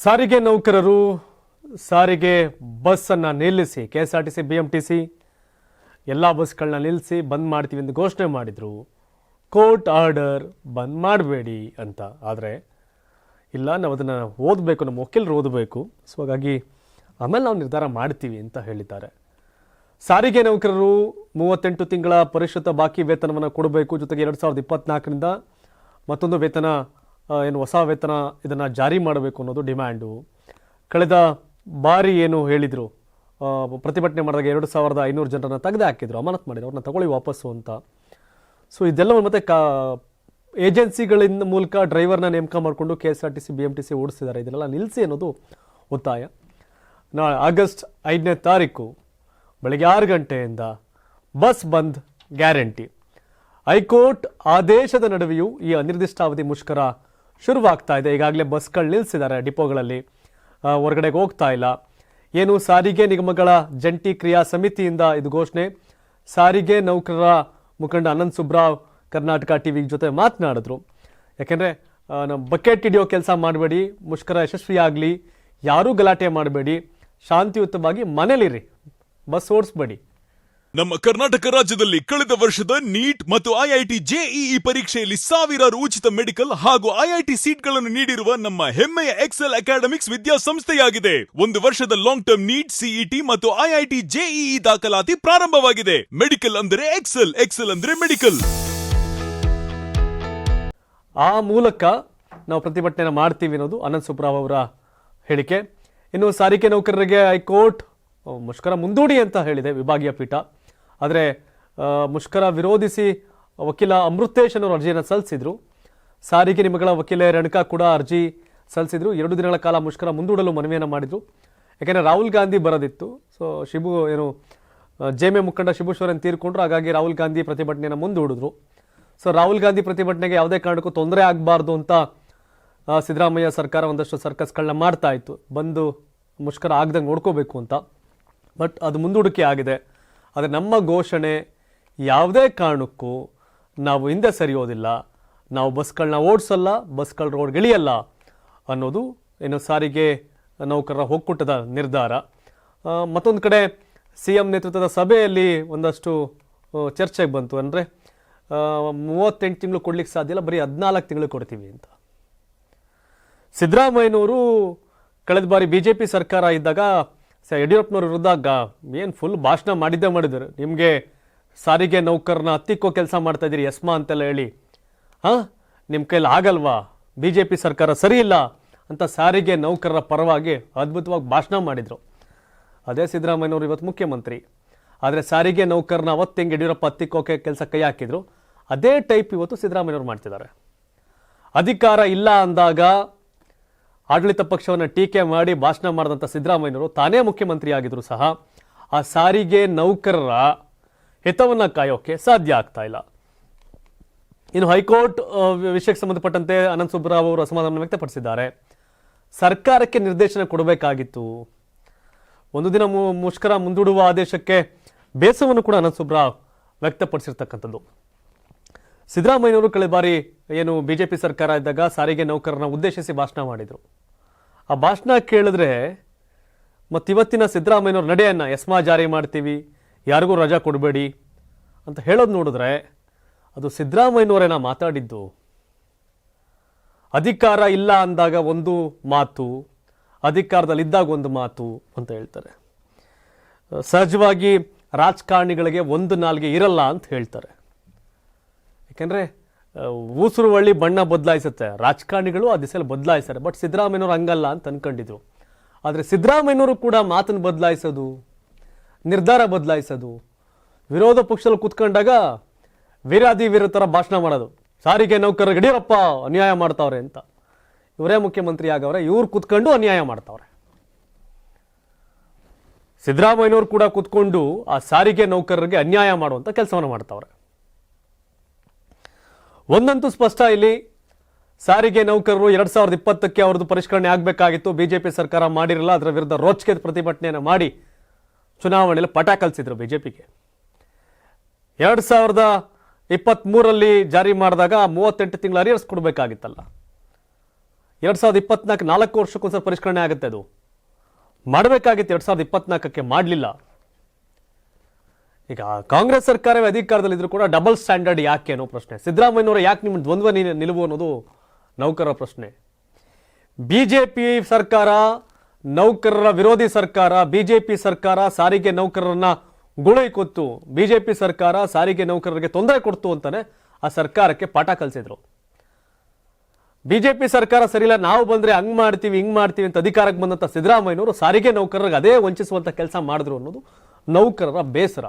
ಸಾರಿಗೆ ನೌಕರರು ಸಾರಿಗೆ ಬಸ್ಸನ್ನು ನಿಲ್ಲಿಸಿ K S R T C B M T C ಎಲ್ಲ ಬಸ್ಗಳನ್ನ ನಿಲ್ಲಿಸಿ ಬಂದ್ ಮಾಡ್ತೀವಿ ಎಂದು ಘೋಷಣೆ ಮಾಡಿದರು. ಕೋರ್ಟ್ ಆರ್ಡರ್ ಬಂದ್ ಮಾಡಬೇಡಿ ಅಂತ. ಆದರೆ ಇಲ್ಲ, ನಾವು ಅದನ್ನು ಓದಬೇಕು, ನಮ್ಮ ವಕೀಲರು ಓದಬೇಕು. ಸೊ ಹಾಗಾಗಿ ಆಮೇಲೆ ನಾವು ನಿರ್ಧಾರ ಮಾಡ್ತೀವಿ ಅಂತ ಹೇಳಿದ್ದಾರೆ. ಸಾರಿಗೆ ನೌಕರರು ಮೂವತ್ತೆಂಟು ತಿಂಗಳ ಪರಿಷ್ಕೃತ ಬಾಕಿ ವೇತನವನ್ನು ಕೊಡಬೇಕು ಜೊತೆಗೆ ಎರಡು ಸಾವಿರದ ಇಪ್ಪತ್ನಾಲ್ಕರಿಂದ ಮತ್ತೊಂದು ವೇತನ ಏನು ಹೊಸ ವೇತನ ಇದನ್ನು ಜಾರಿ ಮಾಡಬೇಕು ಅನ್ನೋದು ಡಿಮ್ಯಾಂಡು. ಕಳೆದ ಬಾರಿ ಏನು ಹೇಳಿದರು ಪ್ರತಿಭಟನೆ ಮಾಡಿದಾಗ ಎರಡು ಸಾವಿರದ ಐನೂರು ಜನರನ್ನು ತೆಗೆದು ಹಾಕಿದ್ರು, ಅಮಾನತ್ ಮಾಡಿದ್ರು, ಅವ್ರನ್ನ ತಗೊಳ್ಳಿ ವಾಪಸ್ಸು ಅಂತ. ಸೊ ಇದೆಲ್ಲವನ್ನು ಮತ್ತೆ ಕಾ, ಏಜೆನ್ಸಿಗಳಿಂದ ಮೂಲಕ ಡ್ರೈವರ್ನ ನೇಮಕ ಮಾಡಿಕೊಂಡು K S R T C, B M T C ಓಡಿಸಿದ್ದಾರೆ ಇದನ್ನೆಲ್ಲ ನಿಲ್ಲಿಸಿ ಅನ್ನೋದು ಒತ್ತಾಯ. ನಾ, ಆಗಸ್ಟ್ ಐದನೇ ತಾರೀಕು ಬೆಳಗ್ಗೆ ಆರು ಗಂಟೆಯಿಂದ ಬಸ್ ಬಂದ್ ಗ್ಯಾರಂಟಿ. ಹೈಕೋರ್ಟ್ ಆದೇಶದ ನಡುವೆಯೂ ಈ ಅನಿರ್ದಿಷ್ಟಾವಧಿ ಮುಷ್ಕರ ಶುರುವಾಗ್ತಾ ಇದೆ. ಈಗಾಗಲೇ ಬಸ್ಗಳು ನಿಲ್ಲಿಸಿದ್ದಾರೆ ಡಿಪೋಗಳಲ್ಲಿ ಹೊರಗಡೆಗೆ ಹೋಗ್ತಾ ಇಲ್ಲ. ಏನು ಸಾರಿಗೆ ನಿಗಮಗಳ ಜಂಟಿ ಕ್ರಿಯಾ ಸಮಿತಿಯಿಂದ ಇದು ಘೋಷಣೆ. ಸಾರಿಗೆ ನೌಕರರ ಮುಖಂಡ ಅನಂತ್ ಸುಬ್ರಾವ್ ಕರ್ನಾಟಕ ಟಿವಿ ಜೊತೆ ಮಾತನಾಡಿದ್ರು. ಯಾಕೆಂದರೆ ನಮ್ಮ ಬಕೆಟ್ ಹಿಡಿಯೋ ಕೆಲಸ ಮಾಡಬೇಡಿ, ಮುಷ್ಕರ ಯಶಸ್ವಿಯಾಗಲಿ, ಯಾರೂ ಗಲಾಟೆ ಮಾಡಬೇಡಿ, ಶಾಂತಿಯುತವಾಗಿ ಮನೇಲಿರಿ, ಬಸ್ ಓಡಿಸ್ಬೇಡಿ. ನಮ್ಮ ಕರ್ನಾಟಕ ರಾಜ್ಯದಲ್ಲಿ ಕಳೆದ ವರ್ಷದ ನೀಟ್ ಮತ್ತು ಐಐಟಿ ಜೆಇಇ ಪರೀಕ್ಷೆಯಲ್ಲಿ ಸಾವಿರಾರು ಉಚಿತ ಮೆಡಿಕಲ್ ಹಾಗೂ ಐಐಟಿ ಸೀಟ್ಗಳನ್ನು ನೀಡಿರುವ ನಮ್ಮ ಹೆಮ್ಮೆಯ ಎಕ್ಸೆಲ್ ಅಕಾಡೆಮಿಕ್ಸ್ ವಿದ್ಯಾಸಂಸ್ಥೆಯಾಗಿದೆ. ಒಂದು ವರ್ಷದ ಲಾಂಗ್ ಟರ್ಮ್ ನೀಟ್, ಸಿಇಟಿ ಮತ್ತು ಐಐಟಿ ಜೆಇಇ ದಾಖಲಾತಿ ಪ್ರಾರಂಭವಾಗಿದೆ. ಮೆಡಿಕಲ್ ಅಂದರೆ ಎಕ್ಸೆಲ್ ಎಕ್ಸೆಲ್ ಅಂದ್ರೆ ಮೆಡಿಕಲ್. ಆ ಮೂಲಕ ನಾವು ಪ್ರತಿಭಟನೆ ಮಾಡ್ತೀವಿ ಅನ್ನೋದು ಅನಂತ್ ಸುಬ್ರಾವ್ ಅವರ ಹೇಳಿಕೆ. ಇನ್ನು ಸಾರಿಗೆ ನೌಕರರಿಗೆ ಹೈಕೋರ್ಟ್, ಮುಷ್ಕರ ಮುಂದೂಡಿ ಅಂತ ಹೇಳಿದೆ, ವಿಭಾಗೀಯ ಪೀಠ. ಆದರೆ ಮುಷ್ಕರ ವಿರೋಧಿಸಿ ವಕೀಲ ಅಮೃತೇಶ್ ಅನ್ನೋರು ಅರ್ಜಿಯನ್ನು ಸಲ್ಲಿಸಿದ್ರು. ಸಾರಿಗೆ ನಿಮಗಳ ವಕೀಲೆ ರೇಣುಕಾ ಕೂಡ ಅರ್ಜಿ ಸಲ್ಲಿಸಿದ್ರು. ಎರಡು ದಿನಗಳ ಕಾಲ ಮುಷ್ಕರ ಮುಂದೂಡಲು ಮನವಿಯನ್ನು ಮಾಡಿದರು. ಯಾಕೆಂದರೆ ರಾಹುಲ್ ಗಾಂಧಿ ಬರೋದಿತ್ತು. ಸೊ ಶಿಬು ಏನು ಜೆಎಂಎ ಮುಖಂಡ ಶಿಬು ಸೊರೇನ್ ತೀರ್ಕೊಂಡ್ರು. ಹಾಗಾಗಿ ರಾಹುಲ್ ಗಾಂಧಿ ಪ್ರತಿಭಟನೆಯನ್ನು ಮುಂದೂಡಿದ್ರು. ಸೊ ರಾಹುಲ್ ಗಾಂಧಿ ಪ್ರತಿಭಟನೆಗೆ ಯಾವುದೇ ಕಾರಣಕ್ಕೂ ತೊಂದರೆ ಆಗಬಾರ್ದು ಅಂತ ಸಿದ್ದರಾಮಯ್ಯ ಸರ್ಕಾರ ಒಂದಷ್ಟು ಸರ್ಕಸ್ಗಳನ್ನ ಮಾಡ್ತಾ ಇತ್ತು. ಬಂದು ಮುಷ್ಕರ ಆಗ್ದಂಗೆ ನೋಡ್ಕೋಬೇಕು ಅಂತ. ಬಟ್ ಅದು ಮುಂದೂಡಿಕೆ ಆಗಿದೆ. ಆದರೆ ನಮ್ಮ ಘೋಷಣೆ ಯಾವುದೇ ಕಾರಣಕ್ಕೂ ನಾವು ಹಿಂದೆ ಸರಿಯೋದಿಲ್ಲ. ನಾವು ಬಸ್ಗಳನ್ನ ಓಡಿಸಲ್ಲ, ಬಸ್ಗಳ ರೋಡ್ ಇಳಿಯಲ್ಲ ಅನ್ನೋದು ಏನು ಸಾರಿಗೆ ನೌಕರರ ಒಕ್ಕೂಟದ ನಿರ್ಧಾರ. ಮತ್ತೊಂದು ಕಡೆ ಸಿ ಎಂ ನೇತೃತ್ವದ ಸಭೆಯಲ್ಲಿ ಒಂದಷ್ಟು ಚರ್ಚೆಗೆ ಬಂತು ಅಂದರೆ ಮೂವತ್ತೆಂಟು ತಿಂಗಳು ಕೊಡ್ಲಿಕ್ಕೆ ಸಾಧ್ಯ ಇಲ್ಲ, ಬರೀ ಹದಿನಾಲ್ಕು ತಿಂಗಳು ಕೊಡ್ತೀವಿ ಅಂತ. ಸಿದ್ದರಾಮಯ್ಯನವರು ಕಳೆದ ಬಾರಿ ಬಿ ಜೆ ಪಿ ಸರ್ಕಾರ ಇದ್ದಾಗ ಸ ಯಡಿಯೂರಪ್ಪನವ್ರ ವಿರುದ್ಧ ಏನು ಫುಲ್ ಭಾಷಣ ಮಾಡಿದ್ದೇ ಮಾಡಿದರು. ನಿಮಗೆ ಸಾರಿಗೆ ನೌಕರನ ಹತ್ತಿಕ್ಕೋ ಕೆಲಸ ಮಾಡ್ತಾ ಇದ್ದೀರಿ ಯಸ್ಮಾ ಅಂತೆಲ್ಲ ಹೇಳಿ. ಹಾಂ? ನಿಮ್ಮ ಕೈಲಿ ಆಗಲ್ವಾ? ಬಿ ಜೆ ಪಿ ಸರ್ಕಾರ ಸರಿ ಇಲ್ಲ ಅಂತ ಸಾರಿಗೆ ನೌಕರರ ಪರವಾಗಿ ಅದ್ಭುತವಾಗಿ ಭಾಷಣ ಮಾಡಿದರು. ಅದೇ ಸಿದ್ದರಾಮಯ್ಯನವರು ಇವತ್ತು ಮುಖ್ಯಮಂತ್ರಿ. ಆದರೆ ಸಾರಿಗೆ ನೌಕರನ ಅವತ್ತು ಹೆಂಗೆ ಯಡಿಯೂರಪ್ಪ ಹತ್ತಿಕ್ಕೋಕೆ ಕೆಲಸ ಕೈ ಹಾಕಿದ್ರು, ಅದೇ ಟೈಪ್ ಇವತ್ತು ಸಿದ್ದರಾಮಯ್ಯವ್ರು ಮಾಡ್ತಿದ್ದಾರೆ. ಅಧಿಕಾರ ಇಲ್ಲ ಅಂದಾಗ ಆಡಳಿತ ಪಕ್ಷವನ್ನು ಟೀಕೆ ಮಾಡಿ ಭಾಷಣ ಮಾಡಿದಂಥ ಸಿದ್ದರಾಮಯ್ಯನವರು ತಾನೇ ಮುಖ್ಯಮಂತ್ರಿಯಾಗಿದ್ದರೂ ಸಹ ಆ ಸಾರಿಗೆ ನೌಕರರ ಹಿತವನ್ನು ಕಾಯೋಕೆ ಸಾಧ್ಯ ಆಗ್ತಾ ಇಲ್ಲ. ಇನ್ನು ಹೈಕೋರ್ಟ್ ವಿಷಯಕ್ಕೆ ಸಂಬಂಧಪಟ್ಟಂತೆ ಅನಂತ್ ಸುಬ್ರಾವ್ ಅವರು ಅಸಮಾಧಾನ ವ್ಯಕ್ತಪಡಿಸಿದ್ದಾರೆ. ಸರ್ಕಾರಕ್ಕೆ ನಿರ್ದೇಶನ ಕೊಡಬೇಕಾಗಿತ್ತು. ಒಂದು ದಿನ ಮುಷ್ಕರ ಮುಂದೂಡುವ ಆದೇಶಕ್ಕೆ ಬೇಸವನ್ನು ಕೂಡ ಅನಂತ್ ಸುಬ್ರಾವ್ ವ್ಯಕ್ತಪಡಿಸಿರ್ತಕ್ಕಂಥದ್ದು. ಸಿದ್ದರಾಮಯ್ಯನವರು ಕಳೆದ ಬಾರಿ ಏನು ಬಿಜೆಪಿ ಸರ್ಕಾರ ಇದ್ದಾಗ ಸಾರಿಗೆ ನೌಕರರನ್ನ ಉದ್ದೇಶಿಸಿ ಭಾಷಣ ಮಾಡಿದರು. ಆ ಭಾಷಣ ಕೇಳಿದ್ರೆ ಮತ್ತಿವತ್ತಿನ ಇವತ್ತಿನ ಸಿದ್ದರಾಮಯ್ಯನವ್ರ ನಡೆಯನ್ನು ಎಸ್ಮಾ ಜಾರಿ ಮಾಡ್ತೀವಿ, ಯಾರಿಗೂ ರಜಾ ಕೊಡಬೇಡಿ ಅಂತ ಹೇಳೋದು ನೋಡಿದ್ರೆ, ಅದು ಸಿದ್ದರಾಮಯ್ಯನವರೇನ ಮಾತಾಡಿದ್ದು. ಅಧಿಕಾರ ಇಲ್ಲ ಅಂದಾಗ ಒಂದು ಮಾತು ಅಧಿಕಾರದಲ್ಲಿದ್ದಾಗ ಒಂದು ಮಾತು ಅಂತ ಹೇಳ್ತಾರೆ. ಸಹಜವಾಗಿ ರಾಜಕಾರಣಿಗಳಿಗೆ ಒಂದು ನಾಲ್ಗೆ ಇರಲ್ಲ ಅಂತ ಹೇಳ್ತಾರೆ. ಯಾಕೆಂದರೆ ಊಸುರು ಒಳ್ಳಿ ಬಣ್ಣ ಬದಲಾಯಿಸುತ್ತೆ. ರಾಜಕಾರಣಿಗಳು ಆ ದಿಸೆಯಲ್ಲಿ ಬದಲಾಯಿಸ್ತಾರೆ. ಬಟ್ ಸಿದ್ದರಾಮಯ್ಯವ್ರು ಹಂಗಲ್ಲ ಅಂತ ಅನ್ಕೊಂಡಿದ್ರು. ಆದರೆ ಸಿದ್ದರಾಮಯ್ಯನವರು ಕೂಡ ಮಾತನ್ನು ಬದಲಾಯಿಸೋದು, ನಿರ್ಧಾರ ಬದಲಾಯಿಸೋದು, ವಿರೋಧ ಪಕ್ಷದಲ್ಲಿ ಕೂತ್ಕೊಂಡಾಗ ವೀರಾದಿ ವೀರ ಥರ ಭಾಷಣ ಮಾಡೋದು. ಸಾರಿಗೆ ನೌಕರರಿಗೆ ಯಡಿಯೂರಪ್ಪ ಅನ್ಯಾಯ ಮಾಡ್ತಾವ್ರೆ ಅಂತ. ಇವರೇ ಮುಖ್ಯಮಂತ್ರಿ ಆಗವ್ರೆ, ಇವ್ರು ಕೂತ್ಕೊಂಡು ಅನ್ಯಾಯ ಮಾಡ್ತಾವ್ರೆ. ಸಿದ್ದರಾಮಯ್ಯನವರು ಕೂಡ ಕೂತ್ಕೊಂಡು ಆ ಸಾರಿಗೆ ನೌಕರರಿಗೆ ಅನ್ಯಾಯ ಮಾಡುವಂಥ ಕೆಲಸವನ್ನು ಮಾಡ್ತಾವ್ರೆ. ಒಂದಂತೂ ಸ್ಪಷ್ಟ, ಇಲ್ಲಿ ಸಾರಿಗೆ ನೌಕರರು ಎರಡ್ ಸಾವಿರದ ಇಪ್ಪತ್ತಕ್ಕೆ ಅವ್ರದ್ದು ಪರಿಷ್ಕರಣೆ ಆಗಬೇಕಾಗಿತ್ತು. ಬಿಜೆಪಿ ಸರ್ಕಾರ ಮಾಡಿರಲ್ಲ, ಅದರ ವಿರುದ್ಧ ರೋಚಕೆ ಪ್ರತಿಭಟನೆಯನ್ನು ಮಾಡಿ ಚುನಾವಣೆಯಲ್ಲಿ ಪಟ ಕಲಿಸಿದ್ರು ಬಿಜೆಪಿಗೆ. ಎರಡ್ ಸಾವಿರದ ಇಪ್ಪತ್ತ್ಮೂರಲ್ಲಿ ಜಾರಿ ಮಾಡಿದಾಗ ಮೂವತ್ತೆಂಟು ತಿಂಗಳ ಅರಿಯರ್ಸ್ ಕೊಡಬೇಕಾಗಿತ್ತಲ್ಲ. ಎರಡು ಸಾವಿರದ ಇಪ್ಪತ್ನಾಲ್ಕು ನಾಲ್ಕು ವರ್ಷಕ್ಕೊಂದ್ಸಲ ಪರಿಷ್ಕರಣೆ ಆಗುತ್ತೆ ಅದು. ಮಾಡಬೇಕಾಗಿತ್ತು, ಎರಡು ಸಾವಿರದ ಇಪ್ಪತ್ನಾಲ್ಕಕ್ಕೆ ಮಾಡಲಿಲ್ಲ. ಈಗ ಕಾಂಗ್ರೆಸ್ ಸರ್ಕಾರವೇ ಅಧಿಕಾರದಲ್ಲಿದ್ರು ಕೂಡ ಡಬಲ್ ಸ್ಟ್ಯಾಂಡರ್ಡ್ ಯಾಕೆ ಅನ್ನೋ ಪ್ರಶ್ನೆ. ಸಿದ್ದರಾಮಯ್ಯನವರು ಯಾಕೆ ನಿಮ್ಮ ದ್ವಂದ್ವ ನಿಲುವು ಅನ್ನೋದು ನೌಕರರ ಪ್ರಶ್ನೆ. ಬಿಜೆಪಿ ಸರ್ಕಾರ, ನೌಕರರ ವಿರೋಧಿ ಸರ್ಕಾರ ಬಿಜೆಪಿ ಸರ್ಕಾರ ಸಾರಿಗೆ ನೌಕರರನ್ನ ಗುಳೈ ಕೊತ್ತು. ಬಿಜೆಪಿ ಸರ್ಕಾರ ಸಾರಿಗೆ ನೌಕರರಿಗೆ ತೊಂದರೆ ಕೊಡ್ತು ಅಂತಾನೆ ಆ ಸರ್ಕಾರಕ್ಕೆ ಪಾಠ ಕಲಿಸಿದ್ರು. ಬಿಜೆಪಿ ಸರ್ಕಾರ ಸರಿಯಿಲ್ಲ ನಾವು ಬಂದ್ರೆ ಹಂಗ್ ಮಾಡ್ತೀವಿ, ಹಿಂಗೆ ಮಾಡ್ತೀವಿ ಅಂತ ಅಧಿಕಾರಕ್ಕೆ ಬಂದಂತ ಸಿದ್ದರಾಮಯ್ಯನವರು ಸಾರಿಗೆ ನೌಕರರಿಗೆ ಅದೇ ವಂಚಿಸುವಂಥ ಕೆಲಸ ಮಾಡಿದ್ರು ಅನ್ನೋದು ನೌಕರರ ಬೇಸರ.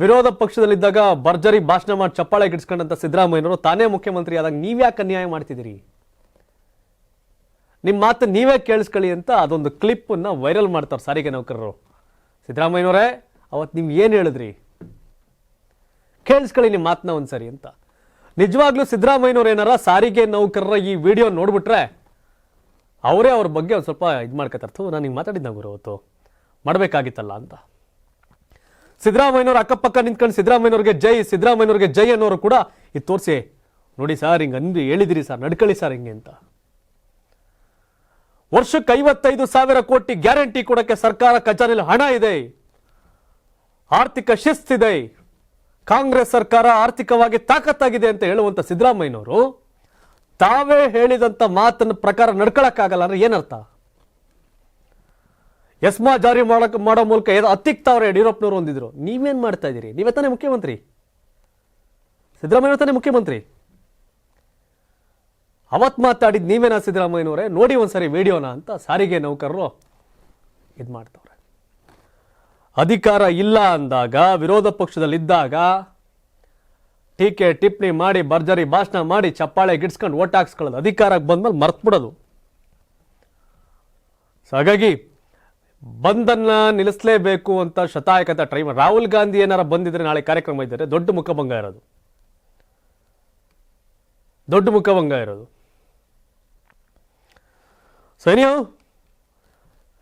ವಿರೋಧ ಪಕ್ಷದಲ್ಲಿದ್ದಾಗ ಭರ್ಜರಿ ಭಾಷಣ ಮಾಡಿ ಚಪ್ಪಾಳೆ ಗಿಡ್ಸ್ಕೊಂಡಂತ ಸಿದ್ದರಾಮಯ್ಯನವರು, ತಾನೇ ಮುಖ್ಯಮಂತ್ರಿ ಆದಾಗ ನೀವ್ಯಾಕೆ ಅನ್ಯಾಯ ಮಾಡ್ತಿದ್ದೀರಿ? ನಿಮ್ಮ ಮಾತು ನೀವೇ ಕೇಳಿಸ್ಕೊಳ್ಳಿ ಅಂತ ಅದೊಂದು ಕ್ಲಿಪ್ಪನ್ನು ವೈರಲ್ ಮಾಡ್ತಾರೆ ಸಾರಿಗೆ ನೌಕರರು. ಸಿದ್ದರಾಮಯ್ಯನವರೇ ಅವತ್ತು ನೀವು ಏನು ಹೇಳಿದ್ರಿ? ಕೇಳಿಸ್ಕೊಳ್ಳಿ ನಿಮ್ಮ ಮಾತನ್ನ ಒಂದ್ಸರಿ ಅಂತ. ನಿಜವಾಗ್ಲೂ ಸಿದ್ದರಾಮಯ್ಯನವ್ರು ಏನಾರ ಸಾರಿಗೆ ನೌಕರರ ಈ ವಿಡಿಯೋ ನೋಡ್ಬಿಟ್ರೆ ಅವರೇ ಅವ್ರ ಬಗ್ಗೆ ಒಂದು ಸ್ವಲ್ಪ ಇದು ಮಾಡ್ಕೊತಾರೆ. ಥೂ, ನಾನು ಹಿಂಗೆ ಮಾತಾಡಿದ್ದೆ ಗುರು, ಅವತ್ತು. ಮಾಡಬೇಕಾಗಿತ್ತಲ್ಲ ಅಂತ. ಸಿದ್ದರಾಮಯ್ಯನವ್ರು ಅಕ್ಕಪಕ್ಕ ನಿಂತ್ಕೊಂಡು ಸಿದ್ದರಾಮಯ್ಯನವ್ರಿಗೆ ಜೈ ಸಿದ್ದರಾಮಯ್ಯನವ್ರಿಗೆ ಜೈ ಅನ್ನೋರು ಕೂಡ ಇದು ತೋರಿಸಿ, ನೋಡಿ ಸರ್, ಹಿಂಗೆ ಅಂದು ಹೇಳಿದಿರಿ ಸರ್ ನಡ್ಕೊಳ್ಳಿ ಸರ್ ಹಿಂಗೆ ಅಂತ. ವರ್ಷಕ್ಕೆ ಐವತ್ತೈದು ಸಾವಿರ ಕೋಟಿ ಗ್ಯಾರಂಟಿ ಕೊಡಕ್ಕೆ ಸರ್ಕಾರ ಖಜಾನೆಯಲ್ಲಿ ಹಣ ಇದೆ. ಆರ್ಥಿಕ ಶಿಸ್ತಿದೆ. ಕಾಂಗ್ರೆಸ್ ಸರ್ಕಾರ ಆರ್ಥಿಕವಾಗಿ ತಾಕತ್ತಾಗಿದೆ ಅಂತ ಹೇಳುವಂತ ಸಿದ್ದರಾಮಯ್ಯನವರು ತಾವೇ ಹೇಳಿದಂತ ಮಾತನ್ನ ಪ್ರಕಾರ ನಡ್ಕೊಳಕ್ಕಾಗಲ್ಲ ಅಂದ್ರೆ ಏನರ್ಥ? ಎಸ್ಮಾ ಜಾರಿ ಮಾಡಕ್ ಮಾಡೋ ಮೂಲಕ ಏನೋ ಹತ್ತಿಕ್ತಾವ್ರೆ ಯಡಿಯೂರಪ್ಪನವರು ಹೊಂದಿದ್ರು ನೀವೇನ್ ಮಾಡ್ತಾ ಇದ್ದೀರಿ? ನೀವೇ ತಾನೇ ಮುಖ್ಯಮಂತ್ರಿ. ಸಿದ್ದರಾಮಯ್ಯ ತಾನೇ ಮುಖ್ಯಮಂತ್ರಿ. ಅವತ್ ಮಾತಾಡಿದ್ ನೀವೇನ ಸಿದ್ದರಾಮಯ್ಯನವರೇ? ನೋಡಿ ಒಂದ್ಸರಿ ವಿಡಿಯೋನ ಅಂತ ಸಾರಿಗೆ ನೌಕರರು ಇದು ಮಾಡ್ತವ್ರೆ. ಅಧಿಕಾರ ಇಲ್ಲ ಅಂದಾಗ, ವಿರೋಧ ಪಕ್ಷದಲ್ಲಿದ್ದಾಗ ಟೀಕೆ, ಟಿಪ್ಪಣಿ ಮಾಡಿ, ಭರ್ಜರಿ, ಭಾಷಣ ಮಾಡಿ, ಚಪ್ಪಾಳೆ ಗಿಡ್ಸ್ಕೊಂಡು ಓಟ್ ಹಾಕ್ಸ್ಕೊಳ್ಳೋದು ಅಧಿಕಾರಕ್ಕೆ ಬಂದ್ಮೇಲೆ ಮರ್ತ್ಬಿಡೋದು. ಸೊ ಹಾಗಾಗಿ ಬಂದನ್ನ ನಿಲ್ಲಿಸಲೇಬೇಕು ಅಂತ ಶತಾಯಕತ ಟ್ರೈ ಮಾಡಿ ರಾಹುಲ್ ಗಾಂಧಿ ಏನಾರ ಬಂದಿದ್ರೆ ನಾಳೆ ಕಾರ್ಯಕ್ರಮ ಇದ್ದರೆ ದೊಡ್ಡ ಮುಖಭಂಗ ಇರೋದು. ದೊಡ್ಡ ಮುಖಭಂಗ ಇರೋದು. ಸರಿಯೋ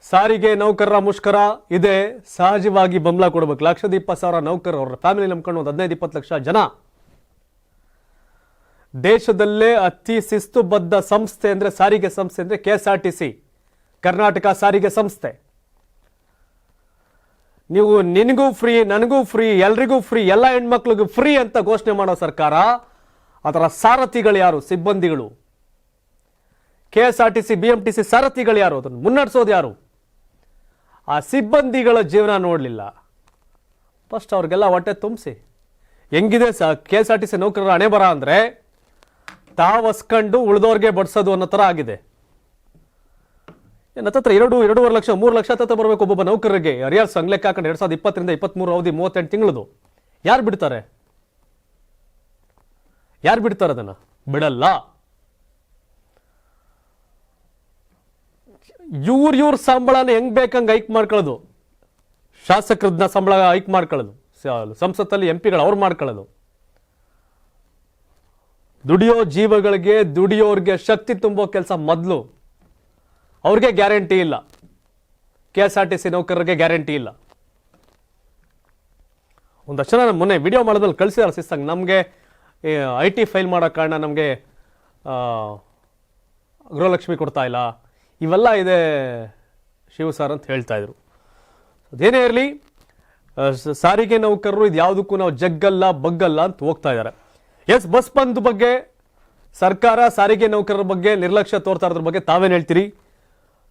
ಸಾರಿಗೆ ನೌಕರರ ಮುಷ್ಕರ ಇದೆ. ಸಹಜವಾಗಿ ಬಂಬಲ ಕೊಡಬೇಕು. ಲಕ್ಷದ ಇಪ್ಪತ್ತು ಸಾವಿರ ನೌಕರರು ಅವರ ಫ್ಯಾಮಿಲಿ ನಂಬ್ಕೊಂಡು ಒಂದು ಹದಿನೈದು, ಇಪ್ಪತ್ತು ಲಕ್ಷ ಜನ. ದೇಶದಲ್ಲೇ ಅತಿ ಶಿಸ್ತುಬದ್ಧ ಸಂಸ್ಥೆ ಅಂದ್ರೆ ಸಾರಿಗೆ ಸಂಸ್ಥೆ ಅಂದ್ರೆ K S R T C, Karnataka ಸಾರಿಗೆ ಸಂಸ್ಥೆ. ನೀವು ನಿನಗೂ ಫ್ರೀ ನನಗೂ ಫ್ರೀ ಎಲ್ರಿಗೂ ಫ್ರೀ ಎಲ್ಲ ಹೆಣ್ಮಕ್ಳಿಗೂ ಫ್ರೀ ಅಂತ ಘೋಷಣೆ ಮಾಡೋ ಸರ್ಕಾರ ಅದರ ಸಾರಥಿಗಳು ಯಾರು? ಸಿಬ್ಬಂದಿಗಳು. K S R T C B M T C ಸಾರಥಿಗಳು ಯಾರು? ಅದನ್ನು ಮುನ್ನಡೆಸೋದು ಯಾರು? ಆ ಸಿಬ್ಬಂದಿಗಳ ಜೀವನ ನೋಡಲಿಲ್ಲ. ಫಸ್ಟ್ ಅವ್ರಿಗೆಲ್ಲ ಹೊಟ್ಟೆ ತುಂಬಿಸಿ. ಹೆಂಗಿದೆ ಸ K S R T C ನೌಕರರ ಹಣೆ ಬರ ಅಂದರೆ, ತಾವಸ್ಕಂಡು ಉಳಿದವ್ರಿಗೆ ಬಡಿಸೋದು ಅನ್ನೋ ಥರ ಆಗಿದೆ. ಹತ್ರ ಎರಡು, ಎರಡೂವರೆ ಲಕ್ಷ, ಮೂರು ಲಕ್ಷ ತತ್ರ ಬರಬೇಕು ಒಬ್ಬೊಬ್ಬ ನೌಕರರಿಗೆ. ಅರಿಯರ್ಸ್ ಲೆಕ್ಕ ಹಾಕೊಂಡು ಎರಡು ಸಾವಿರದ ಇಪ್ಪತ್ತರಿಂದ ಇಪ್ಪತ್ತ್ಮೂರು ಅವಧಿ ಮೂವತ್ತೆಂಟು ತಿಂಗಳದು. ಯಾರು ಬಿಡ್ತಾರೆ? ಯಾರು ಬಿಡ್ತಾರೆ ಅದನ್ನ? ಬಿಡಲ್ಲ. ಇವ್ರ ಇವ್ರ ಸಂಬಳನ ಹೆಂಗ್ ಬೇಕಂಗೆ ಹೈಕ್ ಮಾಡ್ಕೊಳ್ಳೋದು? ಶಾಸಕರದ್ನ ಸಂಬಳ ಹೈಕ್ ಮಾಡ್ಕೊಳ್ಳೋದು. ಸಂಸತ್ತಲ್ಲಿ ಎಂ ಪಿಗಳು ಅವ್ರು ಮಾಡ್ಕೊಳ್ಳೋದು. ದುಡಿಯೋ ಜೀವಗಳಿಗೆ, ದುಡಿಯೋರಿಗೆ ಶಕ್ತಿ ತುಂಬೋ ಕೆಲಸ ಮೊದಲು. ಅವ್ರಿಗೆ ಗ್ಯಾರಂಟಿ ಇಲ್ಲ. K S R T C ನೌಕರರಿಗೆ ಗ್ಯಾರಂಟಿ ಇಲ್ಲ. ಒಂದಷ್ಟು ಜನ ಮೊನ್ನೆ ವಿಡಿಯೋ ಮಾಡೋದ್ರಲ್ಲಿ ಕಳಿಸಿದಾರೆ ಸಿಸ್ತಂಗ್ ನಮಗೆ ಐ ಟಿ ಫೈಲ್ ಮಾಡೋ ಕಾರಣ ನಮಗೆ ಗೃಹಲಕ್ಷ್ಮಿ ಕೊಡ್ತಾ ಇಲ್ಲ. ಇವೆಲ್ಲ ಇದೆ ಶಿವ ಸರ್ ಅಂತ ಹೇಳ್ತಾ ಇದ್ರು. ಅದೇನೇ ಇರಲಿ ಸಾರಿಗೆ ನೌಕರರು ಇದು ಯಾವುದಕ್ಕೂ ನಾವು ಜಗ್ಗಲ್ಲ, ಬಗ್ಗಲ್ಲ ಅಂತ ಹೋಗ್ತಾ ಇದ್ದಾರೆ ಎಸ್ ಬಸ್ ಬಂದ್ ಬಗ್ಗೆ ಸರ್ಕಾರ ಸಾರಿಗೆ ನೌಕರರ ಬಗ್ಗೆ ನಿರ್ಲಕ್ಷ್ಯ ತೋರ್ತಾ ಇರೋದ್ರ ಬಗ್ಗೆ ತಾವೇನು ಹೇಳ್ತೀರಿ?